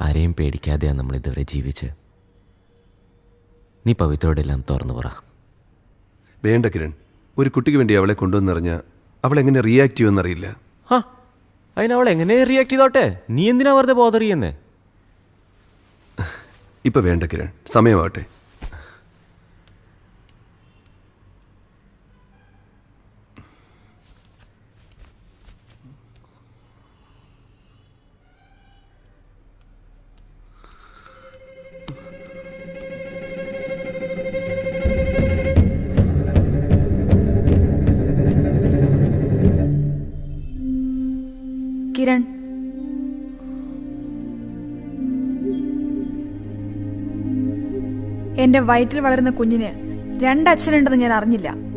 ആരെയും പേടിക്കാതെയാണ് നമ്മൾ ഇതുവരെ ജീവിച്ച്. നീ പവിത്രോടെല്ലാം തുറന്നു പറ. വേണ്ട കിരൺ. ഒരു കുട്ടിക്ക് വേണ്ടി അവളെ കൊണ്ടുവന്നറിഞ്ഞ അവൾ എങ്ങനെ റിയാക്ട് ചെയ്യുമെന്നറിയില്ല. ആ അതിന് അവൾ എങ്ങനെ റിയാക്ട് ചെയ്തോട്ടെ? നീ എന്തിനാ വെറുതെ ബോധറിയെന്ന് ഇപ്പൊ വേണ്ട കിരൺ. സമയമാവട്ടെ. കിരൺ. എന്റെ വയറ്റിൽ വളരുന്ന കുഞ്ഞിന് രണ്ടച്ഛനുണ്ടെന്ന് ഞാൻ അറിഞ്ഞില്ല.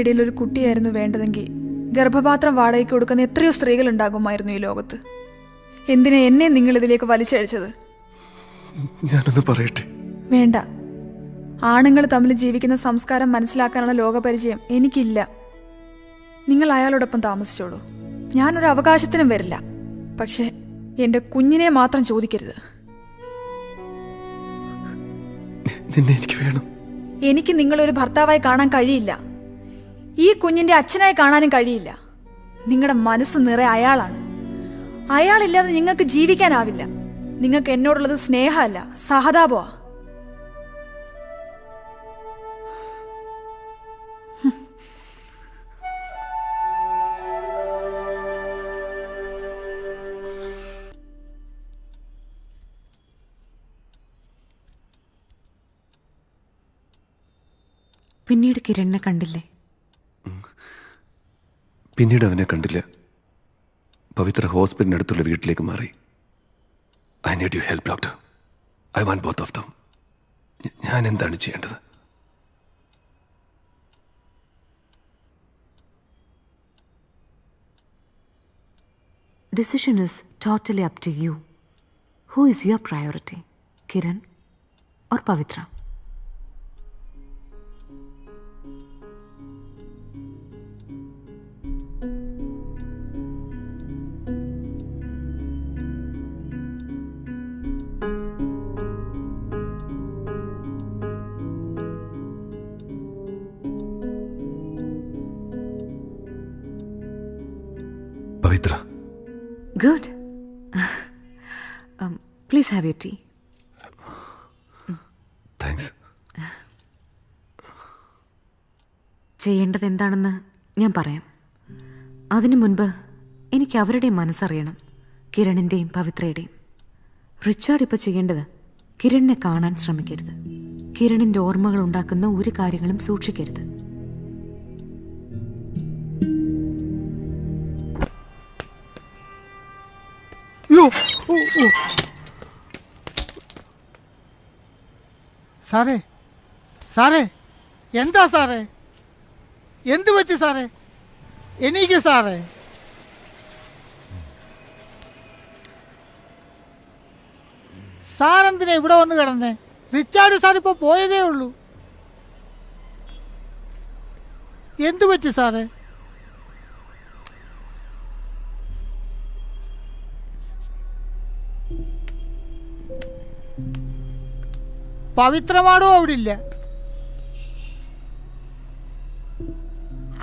നിങ്ങൾക്കിടയിൽ ഒരു കുട്ടിയായിരുന്നു വേണ്ടതെങ്കിൽ ഗർഭപാത്രം വാടകയ്ക്ക് കൊടുക്കുന്ന എത്രയോ സ്ത്രീകൾ ഉണ്ടാകുമായിരുന്നു ഈ ലോകത്ത്. എന്തിനാ എന്നെ നിങ്ങൾ ഇതിലേക്ക് വലിച്ചഴിച്ചത് ഞാനൊന്ന് പറയട്ടെ? വേണ്ട. ആണുങ്ങൾ തമ്മിൽ ജീവിക്കുന്ന സംസ്കാരം മനസ്സിലാക്കാനുള്ള ലോകപരിചയം എനിക്കില്ല. നിങ്ങൾ അയാളോടൊപ്പം താമസിച്ചോളൂ. ഞാനൊരു അവകാശത്തിനും വരില്ല. പക്ഷേ എന്റെ കുഞ്ഞിനെ മാത്രം ചോദിക്കരുത്. നിന്നെ എനിക്ക് വേണം. എനിക്ക് നിങ്ങളൊരു ഭർത്താവായി കാണാൻ കഴിയില്ല. ഈ കുഞ്ഞിന്റെ അച്ഛനായി കാണാനും കഴിയില്ല. നിങ്ങളുടെ മനസ്സ് നിറയെ അയാളാണ്. അയാളില്ലാതെ നിങ്ങൾക്ക് ജീവിക്കാനാവില്ല. നിങ്ങൾക്ക് എന്നോടുള്ളത് സ്നേഹമല്ല സഹതാപമാ. പിന്നീട് കിരണിനെ കണ്ടില്ലേ? പിന്നീട് അവനെ കണ്ടില്ല. പവിത്ര ഹോസ്പിറ്റലിനടുത്തുള്ള വീട്ടിലേക്ക് മാറി. I need you help doctor I want both of them ഞാൻ എന്താണ് ചെയ്യേണ്ടത്? Decision is totally up to you who is your priority Kiran or Pavitra Pavitra. Good. Please have you tea. Thanks. ചെയ്യേണ്ടത് എന്താണെന്ന് ഞാൻ പറയാം. അതിനു മുൻപ് എനിക്ക് അവരുടെയും മനസ്സറിയണം കിരണിന്റെയും പവിത്രയുടെയും. റിച്ചാർഡ് ഇപ്പോൾ ചെയ്യേണ്ടത് കിരണിനെ കാണാൻ ശ്രമിക്കരുത്. കിരണിന്റെ ഓർമ്മകൾ ഉണ്ടാക്കുന്ന ഒരു കാര്യങ്ങളും സൂക്ഷിക്കരുത്. സാറേ സാറേ എന്താ സാറേ? എന്ത് പറ്റി സാറേ? എനിക്ക് സാറേ. സാറെന്തിനാ ഇവിടെ വന്ന് കിടന്നേ? റിച്ചാർഡ് സാർ ഇപ്പോൾ പോയതേ ഉള്ളൂ. എന്തു പറ്റി സാറേ? പവിത്രമാടോ അവിടെ ഇല്ല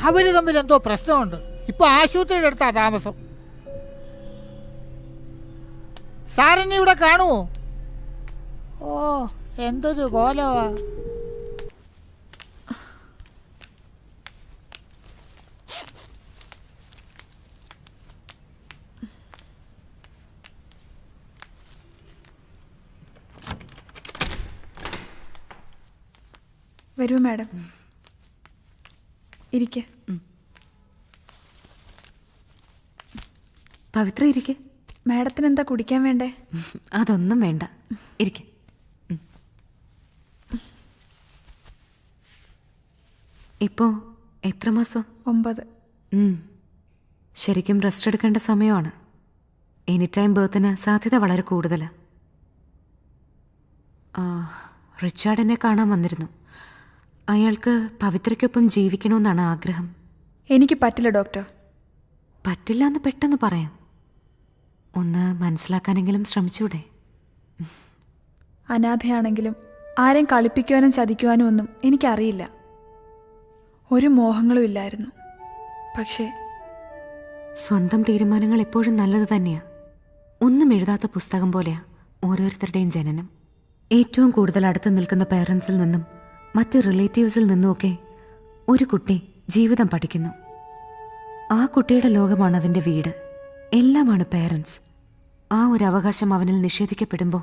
അവർ തമ്മിൽ എന്തോ പ്രശ്നമുണ്ട്. ഇപ്പൊ ആശുപത്രിയുടെ അടുത്താ താമസം. സാറിനെ ഇവിടെ കാണുമോ ഓ എന്തൊരു കോലവാ വരൂ മാഡം? ഇരിക്കെ. പവിത്ര ഇരിക്കെ. മാഡത്തിന് എന്താ കുടിക്കാൻ വേണ്ടേ? അതൊന്നും വേണ്ട. ഇരിക്കെ. ഇപ്പോ എത്ര മാസം? ഒമ്പത്. ശരിക്കും റെസ്റ്റ് എടുക്കേണ്ട സമയമാണ്. എനി ടൈം ബേർത്തിന് സാധ്യത വളരെ കൂടുതലാണ് റിച്ചാർഡ് എന്നെ കാണാൻ വന്നിരുന്നു. അയാൾക്ക് പവിത്രയ്ക്കൊപ്പം ജീവിക്കണമെന്നാണ് ആഗ്രഹം. എനിക്ക് പറ്റില്ല ഡോക്ടർ. പറ്റില്ല എന്ന് പെട്ടെന്ന് പറയാം. ഒന്ന് മനസ്സിലാക്കാനെങ്കിലും ശ്രമിച്ചൂടെ? അനാഥയാണെങ്കിലും ആരെയും കളിപ്പിക്കുവാനും ചതിക്കുവാനും ഒന്നും എനിക്കറിയില്ല. ഒരു മോഹങ്ങളും ഇല്ലായിരുന്നു. പക്ഷേ സ്വന്തം തീരുമാനങ്ങൾ എപ്പോഴും നല്ലത് തന്നെയാ. ഒന്നും എഴുതാത്ത പുസ്തകം പോലെയാ ഓരോരുത്തരുടെയും ജനനം. ഏറ്റവും കൂടുതൽ അടുത്ത് നിൽക്കുന്ന പേരൻസിൽ നിന്നും മറ്റ് റിലേറ്റീവ്സിൽ നിന്നുമൊക്കെ ഒരു കുട്ടി ജീവിതം പഠിക്കുന്നു. ആ കുട്ടിയുടെ ലോകമാണ് അതിന്റെ വീട്. എല്ലാമാണ് പേരൻസ് ആ ഒരു അവകാശം അവനിൽ നിഷേധിക്കപ്പെടുമ്പോൾ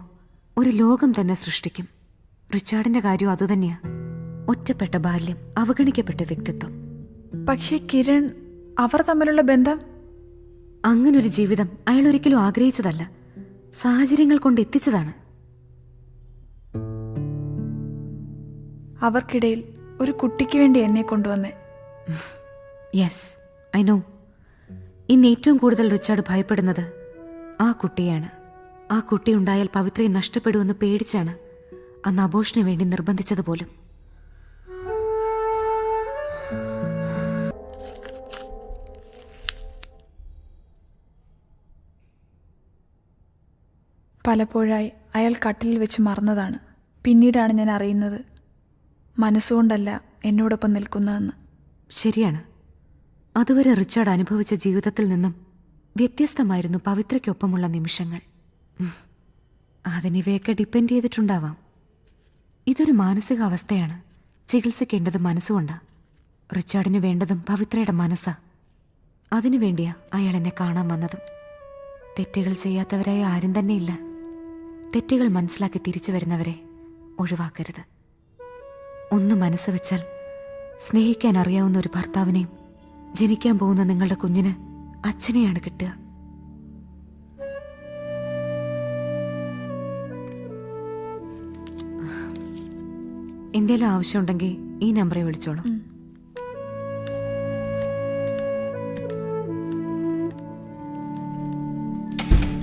ഒരു ലോകം തന്നെ സൃഷ്ടിക്കും. റിച്ചാർഡിന്റെ കാര്യം അതുതന്നെയാ ഒറ്റപ്പെട്ട ബാല്യം അവഗണിക്കപ്പെട്ട വ്യക്തിത്വം. പക്ഷേ കിരൺ അവർ തമ്മിലുള്ള ബന്ധം? അങ്ങനൊരു ജീവിതം അയാൾ ഒരിക്കലും ആഗ്രഹിച്ചതല്ല. സാഹചര്യങ്ങൾ കൊണ്ട് എത്തിച്ചതാണ്. അവർക്കിടയിൽ ഒരു കുട്ടിക്ക് വേണ്ടി എന്നെ കൊണ്ടുവന്നേ. യെസ് ഐ നോ ഇന്ന് ഏറ്റവും കൂടുതൽ റിച്ചാർഡ് ഭയപ്പെടുന്നത് ആ കുട്ടിയാണ്. ആ കുട്ടി ഉണ്ടായാൽ പവിത്രയെ നഷ്ടപ്പെടുമെന്ന് പേടിച്ചാണ് അന്ന് അബോഷന് വേണ്ടി നിർബന്ധിച്ചത് പോലും. പലപ്പോഴായി അയാൾ കട്ടിലിൽ വെച്ച് മറന്നതാണ്. പിന്നീടാണ് ഞാൻ അറിയുന്നത് മനസ്സുകൊണ്ടല്ല എന്നോടൊപ്പം നിൽക്കുന്നതെന്ന്. ശരിയാണ്. അതുവരെ റിച്ചാർഡ് അനുഭവിച്ച ജീവിതത്തിൽ നിന്നും വ്യത്യസ്തമായിരുന്നു പവിത്രയ്ക്കൊപ്പമുള്ള നിമിഷങ്ങൾ. അതിനിവയൊക്കെ ഡിപ്പെൻഡ് ചെയ്തിട്ടുണ്ടാവാം. ഇതൊരു മാനസികാവസ്ഥയാണ്. ചികിത്സിക്കേണ്ടത് മനസ്സുകൊണ്ടാ. റിച്ചാർഡിന് വേണ്ടതും പവിത്രയുടെ മനസ്സാ. അതിനുവേണ്ടിയാ അയാൾ എന്നെ കാണാൻ വന്നതും. തെറ്റുകൾ ചെയ്യാത്തവരായ ആരും തന്നെയില്ല. തെറ്റുകൾ മനസ്സിലാക്കി തിരിച്ചു വരുന്നവരെ ഒഴിവാക്കരുത്. ഒന്ന് മനസ്സ് വെച്ചാൽ സ്നേഹിക്കാൻ അറിയാവുന്ന ഒരു ഭർത്താവിനെയും ജനിക്കാൻ പോകുന്ന നിങ്ങളുടെ കുഞ്ഞിന് അച്ഛനെയാണ് കിട്ടുക. എന്തെങ്കിലും ആവശ്യമുണ്ടെങ്കിൽ ഈ നമ്പറെ വിളിച്ചോളൂ.